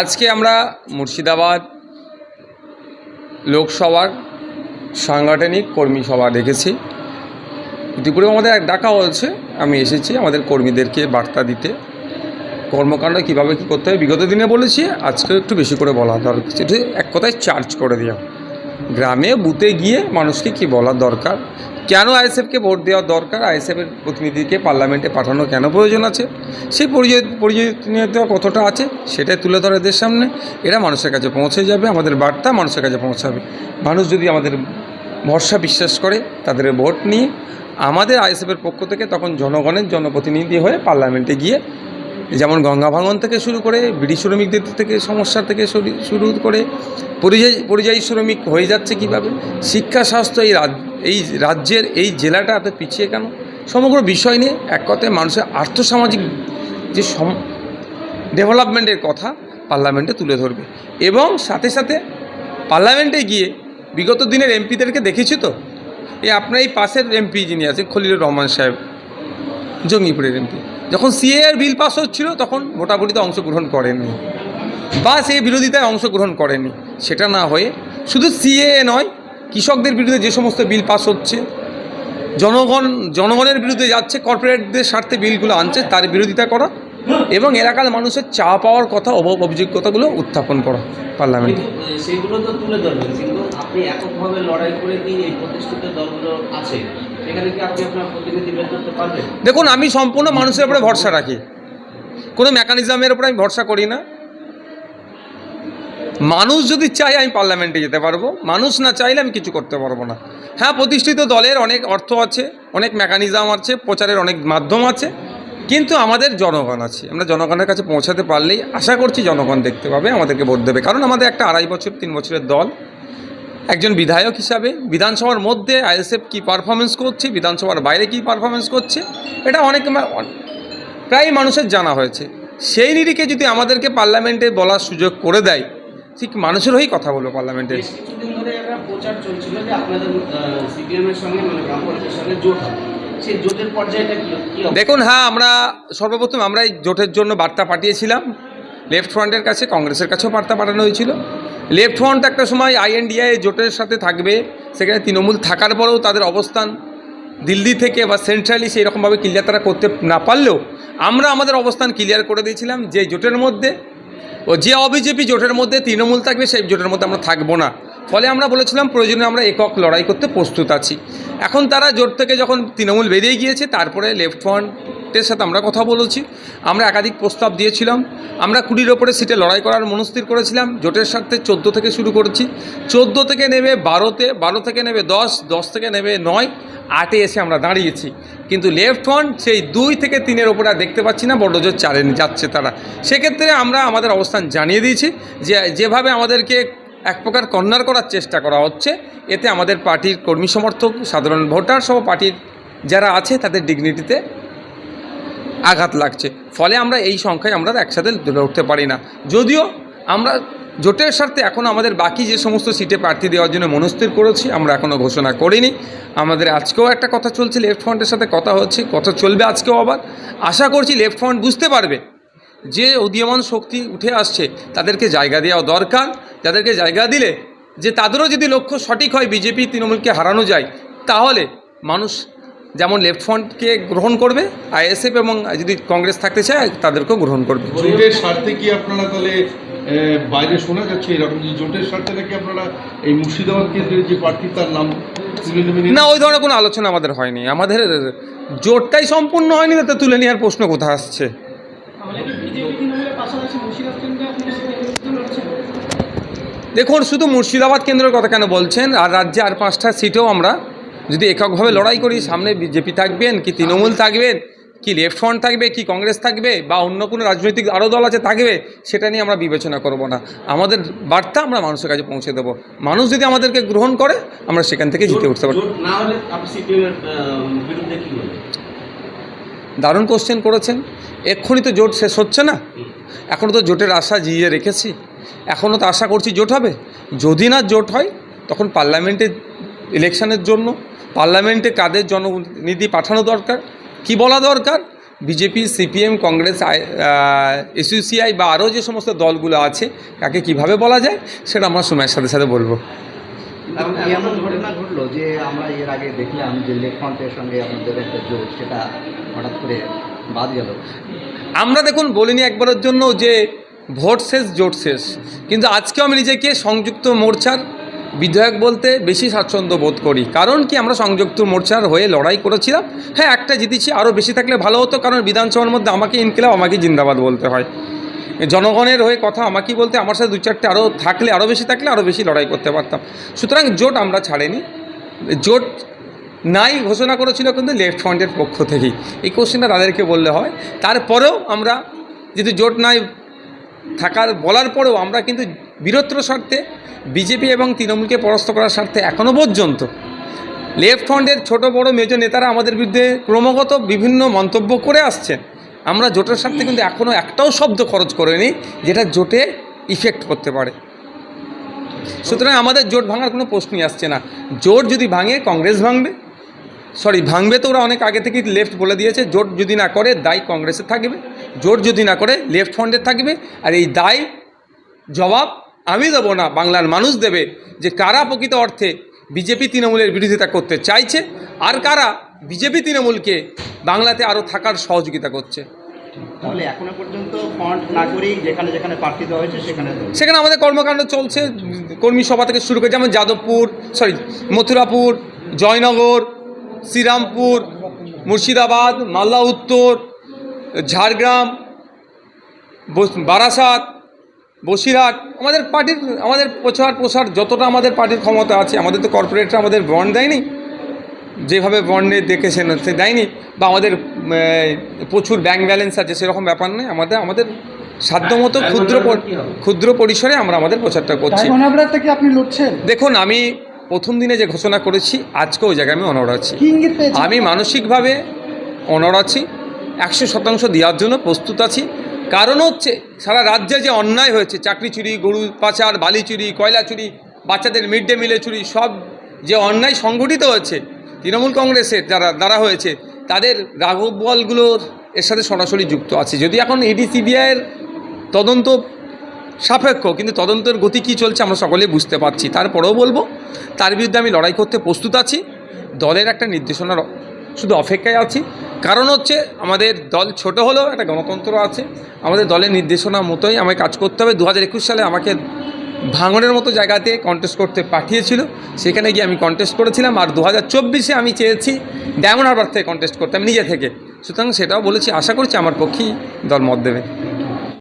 আজকে আমরা মুর্শিদাবাদ লোকসভার সাংগঠনিক কর্মী সভা দেখেছি। দুপুরে আমাদের এক ডাকা হয়েছে। আমি এসেছি আমাদের কর্মীদেরকে বার্তা দিতে। কর্মকাণ্ড কীভাবে কী করতে হবে বিগত দিনে বলেছি আজকে একটু বেশি করে বলা দরকার। সেটা এক কথায় চার্জ করে দেওয়া গ্রামে বুথে গিয়ে মানুষকে কি বলা দরকার? কেন আইএসএফকে ভোট দেওয়া দরকার? আইএসএফের প্রতিনিধিকে পার্লামেন্টে পাঠানো কেন প্রয়োজন আছে? সেই পরিচয় কতটা আছে সেটাই তুলে ধরে এদের সামনে। এরা মানুষের কাছে পৌঁছে যাবে, আমাদের বার্তা মানুষের কাছে পৌঁছাবে। মানুষ যদি আমাদের ভরসা বিশ্বাস করে তাদের ভোট নিয়ে আমাদের আইএসএফের পক্ষ থেকে তখন জনগণের জনপ্রতিনিধি হয়ে পার্লামেন্টে গিয়ে যেমন গঙ্গা ভাঙন থেকে শুরু করে বিড়ি শ্রমিকদের থেকে, সমস্যা থেকে শুরু- করে পরিযায়ী পরিযায়ী শ্রমিক হয়ে যাচ্ছে কীভাবে? শিক্ষা, স্বাস্থ্য এই এই রাজ্যের এই জেলাটা এত পিছিয়ে কেন? সমগ্র বিষয় নিয়ে এক কথায় মানুষের আর্থসামাজিক যে সম, ডেভেলপমেন্টের কথা পার্লামেন্টে তুলে ধরবে। এবং সাথে সাথে পার্লামেন্টে গিয়ে বিগত দিনের এমপিদেরকে দেখেছি তো? এই আপনার এই পাশের এমপি যিনি আছেন, খলিলুর রহমান সাহেব, জঙ্গিপুরের এমপি। যখন সিএ এর বিল পাস হচ্ছিল, তখন ভোটাভুটিতে অংশগ্রহণ করেননি বা সেই বিরোধিতায় অংশগ্রহণ করেনি। সেটা না হয়ে শুধু সিএ নয়, কৃষকদের বিরুদ্ধে যে সমস্ত বিল পাস হচ্ছে, জনগণ, জনগণের বিরুদ্ধে যাচ্ছে কর্পোরেটদের স্বার্থে বিলগুলো আনছে, তার বিরোধিতা করা এবং এলাকার মানুষের চা পাওয়ার কথা অভাব অভিযোগ্যতাগুলো উত্থাপন করা পার্লামেন্টে। সেগুলো তো তুলে ধরবেন কিন্তু আপনি এককভাবে লড়াই করে এই প্রতিষ্ঠিত দলগুলো আছে? সেখানে কি আপনি আপনার প্রতিনিধি বের করতে পারবেন? দেখুন আমি সম্পূর্ণ মানুষের উপরে ভরসা রাখি। কোনো মেকানিজমের উপরে আমি ভরসা করি না। মানুষ যদি চায় আমি পার্লামেন্টে যেতে পারব মানুষ না চাইলে আমি কিছু করতে পারব না। হ্যাঁ প্রতিষ্ঠিত দলের অনেক অর্থ আছে অনেক মেকানিজম আছে প্রচারের অনেক মাধ্যম আছে। কিন্তু আমাদের জনগণ আছে। আমরা জনগণের কাছে পৌঁছাতে পারলেই আশা করছি জনগণ দেখতে পাবে, আমাদেরকে ভোট দেবে। কারণ আমাদের একটা আড়াই বছর, তিন বছরের দল। একজন বিধায়ক হিসাবে বিধানসভার মধ্যে আইএসএফ কী পারফরমেন্স করছে, বিধানসভার বাইরে কী পারফরমেন্স করছে, এটা অনেক প্রায় মানুষের জানা হয়েছে। সেই নিরিখে যদি আমাদেরকে পার্লামেন্টে বলার সুযোগ করে দেয়, ঠিক মানুষের হয়েই কথা বলব পার্লামেন্টে প্রচার চলছিল জোটের দেখুন হ্যাঁ আমরা সর্বপ্রথম আমরা এই জোটের জন্য বার্তা পাঠিয়েছিলাম। লেফট ফ্রন্টের কাছে, কংগ্রেসের কাছেও বার্তা পাঠানো হয়েছিল। লেফট ফ্রন্ট একটা সময় আইএনডিআই জোটের সাথে থাকবে, সেখানে তৃণমূল থাকার পরেও তাদের অবস্থান দিল্লি থেকে বা সেন্ট্রালি সেই রকমভাবে ক্লিয়ার তারা করতে না পারলেও আমরা আমাদের অবস্থান ক্লিয়ার করে দিয়েছিলাম যে জোটের মধ্যে ও যে অবিজেপি জোটের মধ্যে তৃণমূল থাকবে, সেই জোটের মধ্যে আমরা থাকব না। ফলে আমরা বলেছিলাম, প্রয়োজনে আমরা একক লড়াই করতে প্রস্তুত আছি। এখন তারা জোট থেকে যখন তৃণমূল বেরিয়ে গিয়েছে, তারপরে লেফট ফ্রন্টের সাথে আমরা কথা বলেছি। আমরা একাধিক প্রস্তাব দিয়েছিলাম। আমরা কুড়ির ওপরে সিটে লড়াই করার মনস্থির করেছিলাম। জোটের স্বার্থে চোদ্দ থেকে শুরু করেছি। চোদ্দ থেকে নেবে বারোতে, বারো থেকে নেবে দশ দশ থেকে নেবে নয়, আটে এসে আমরা দাঁড়িয়েছি। কিন্তু লেফট ফ্রন্ট সেই দুই থেকে তিনের ওপরে দেখতে পাচ্ছি না, বড় জোর চারে যাচ্ছে তারা। সেক্ষেত্রে আমরা আমাদের অবস্থান জানিয়ে দিয়েছি। যে, যেভাবে আমাদেরকে এক প্রকার কর্নার করার চেষ্টা করা হচ্ছে। এতে আমাদের পার্টির কর্মী সমর্থক, সাধারণ ভোটার সহ পার্টির যারা আছে, তাদের ডিগনিটিতে আঘাত লাগছে। ফলে আমরা এই সংখ্যায় আমরা একসাথে তুলে উঠতে পারি না। যদিও আমরা জোটের স্বার্থে এখনও আমাদের বাকি যে সমস্ত সিটে প্রার্থী দেওয়ার জন্য মনস্থির করেছি, আমরা এখনও ঘোষণা করিনি। আমাদের আজকেও একটা কথা চলছে, লেফট ফ্রন্টের সাথে কথা হচ্ছে, কথা চলবে আজকেও আবার। আশা করছি লেফট ফ্রন্ট বুঝতে পারবে যে উদীয়মান শক্তি উঠে আসছে, তাদেরকে জায়গা দেওয়া দরকার। যাদেরকে জায়গা দিলে যে তাদেরও যদি লক্ষ্য সঠিক হয় বিজেপি তৃণমূলকে হারানো যায় তাহলে মানুষ যেমন লেফট ফ্রন্টকে গ্রহণ করবে আইএসএফ এবং যদি কংগ্রেস থাকতে চায় তাদেরকেও গ্রহণ করবে। জোটের স্বার্থে কি আপনারা তাহলে বাইরে শোনা যাচ্ছে এরকম যে জোটের স্বার্থে নাকি আপনারা এই মুর্শিদাবাদ কেন্দ্রের যে প্রার্থী তার নাম না ওই ধরনের কোনো আলোচনা আমাদের হয়নি। আমাদের জোটটাই সম্পূর্ণ হয়নি তাতে তুলে নেওয়ার প্রশ্ন কোথায় আসছে? দেখুন শুধু মুর্শিদাবাদ কেন্দ্রের কথা কেন বলছেন? আর রাজ্যে আর পাঁচটা সিটেও আমরা যদি এককভাবে লড়াই করি সামনে বিজেপি থাকবেন কি তৃণমূল থাকবেন কি লেফট ফ্রন্ট থাকবে কি কংগ্রেস থাকবে বা অন্য কোনো রাজনৈতিক আরও দল আছে থাকবে সেটা নিয়ে আমরা বিবেচনা করব না। আমাদের বার্তা আমরা মানুষের কাছে পৌঁছে দেবো। মানুষ যদি আমাদেরকে গ্রহণ করে আমরা সেখান থেকে জিতে উঠতে পারি দারুণ কোশ্চেন করেছেন। এক্ষুনি তো জোট শেষ হচ্ছে না। এখনও তো জোটের আশা জিয়ে রেখেছি। এখনও তো আশা করছি জোট হবে। যদি না জোট হয় তখন পার্লামেন্টে ইলেকশনের জন্য পার্লামেন্টে কাদের জননীতি পাঠানো দরকার কি বলা দরকার? বিজেপি সিপিএম কংগ্রেস এসইউসিআই বা আরও যে সমস্ত দলগুলো আছে কাকে কীভাবে বলা যায় সেটা আমরা সময়ের সাথে সাথে বলব। এমন ঘটনা ঘটলো যে আমরা এর আগে দেখলাম যে লেফট সঙ্গে আপনাদের একটা জোট সেটা হঠাৎ করে বাদ গেল। আমরা দেখুন বলিনি একবারের জন্য যে ভোট শেষ, জোট শেষ। কিন্তু আজকেও আমি নিজেকে সংযুক্ত মোর্চার বিধায়ক বলতে বেশি স্বাচ্ছন্দ্য বোধ করি। কারণ কি, আমরা সংযুক্ত মোর্চার হয়ে লড়াই করেছিলাম। হ্যাঁ একটা জিতেছি, আরও বেশি থাকলে ভালো হতো, কারণ বিধানসভার মধ্যে আমাকে ইনকিলাব, আমাকে জিন্দাবাদ বলতে হয়। জনগণের হয়ে কথা আমাকেই বলতে, আমার সাথে দু চারটে আরও থাকলে, আরও বেশি থাকলে, আরও বেশি লড়াই করতে পারতাম। সুতরাং জোট আমরা ছাড়েনি। জোট নাই ঘোষণা করেছিল কিন্তু লেফট ফ্রন্টের পক্ষ থেকেই। এই কোশ্চেনটা তাদেরকে বললে হয়। তারপরেও আমরা যদি জোট নাই থাকার, বলার পরেও আমরা কিন্তু বীরত্ব স্বার্থে বিজেপি এবং তৃণমূলকে পরাস্ত করার স্বার্থে এখনও পর্যন্ত লেফট ফ্রন্টের ছোট বড় মেজর নেতারা আমাদের বিরুদ্ধে ক্রমাগত বিভিন্ন মন্তব্য করে আসছেন। আমরা জোটের স্বার্থে কিন্তু এখনও একটাও শব্দ খরচ করিনি যেটা জোটে ইফেক্ট করতে পারে। সুতরাং আমাদের জোট ভাঙার কোনো প্রশ্নই আসছে না। জোট যদি ভাঙে, কংগ্রেস ভাঙবে। সরি ভাঙবে তো ওরা অনেক আগে থেকেই লেফট বলে দিয়েছে। জোট যদি না করে, দায় কংগ্রেসে থাকবে। জোট যদি না করে লেফট ফ্রন্টের থাকবে আর এই দায় জবাব আমি দেবো না বাংলার মানুষ দেবে যে কারা প্রকৃত অর্থে বিজেপি তৃণমূলের বিরোধিতা করতে চাইছে আর কারা বিজেপি তৃণমূলকে বাংলাতে আরও থাকার সহযোগিতা করছে। তাহলে এখনও পর্যন্ত ফ্রন্ট যেখানে যেখানে প্রার্থী দেওয়া হয়েছে সেখানে সেখানে আমাদের কর্মকাণ্ড চলছে কর্মী সভা থেকে শুরু করে যেমন যাদবপুর সরি মথুরাপুর জয়নগর শ্রীরামপুর মুর্শিদাবাদ মালদা উত্তর ঝাড়গ্রাম বস- বারাসাত বসিরহাট আমাদের পার্টির আমাদের প্রচার প্রসার যতটা আমাদের পার্টির ক্ষমতা আছে আমাদের তো কর্পোরেটরা আমাদের বন্ড দেয়নি যেভাবে বন্ডে দেখেছেন সে দেয়নি বা আমাদের প্রচুর ব্যাংক ব্যালেন্স আছে সেরকম ব্যাপার নেই আমাদের আমাদের সাধ্যমতো ক্ষুদ্র ক্ষুদ্র পরিসরে আমরা আমাদের প্রচারটা করছি। আপনি লড়ছেন? দেখুন আমি প্রথম দিনে যে ঘোষণা করেছি আজকে ওই জায়গায় আমি অনড় আছি। আমি মানসিকভাবে অনড় আছি একশো শতাংশ দেওয়ার জন্য প্রস্তুত আছি। কারণ হচ্ছে, সারা রাজ্যে যে অন্যায় হয়েছে, চাকরি চুরি, গরু পাচার, বালি চুরি, কয়লা চুরি, বাচ্চাদের মিড ডে মিলে চুরি, সব যে অন্যায় সংগঠিত হয়েছে, তৃণমূল কংগ্রেসের যারা দ্বারা হয়েছে, তাদের রাঘব বলগুলোর এর সাথে সরাসরি যুক্ত আছে। যদি এখন ইডি সিবিআইয়ের তদন্ত সাপেক্ষ, কিন্তু তদন্তের গতি কী চলছে আমরা সকলেই বুঝতে পারছি। তারপরেও বলব, তার বিরুদ্ধে আমি লড়াই করতে প্রস্তুত আছি। দলের একটা নির্দেশনার শুধু অপেক্ষায় আছি। কারণ হচ্ছে আমাদের দল ছোট হলেও একটা গণতন্ত্র আছে। আমাদের দলের নির্দেশনা মতোই আমাকে কাজ করতে হবে। দু হাজার একুশ সালে আমাকে ভাঙনের মতো জায়গাতে কন্টেস্ট করতে পাঠিয়েছিল। সেখানে গিয়ে আমি কন্টেস্ট করেছিলাম আর দু হাজার চব্বিশে আমি চেয়েছি ডায়মন্ড হারবার থেকে কন্টেস্ট করতে, আমি নিজে থেকে। সুতরাং সেটাও বলেছি, আশা করছি আমার পক্ষেই দল মত দেবে।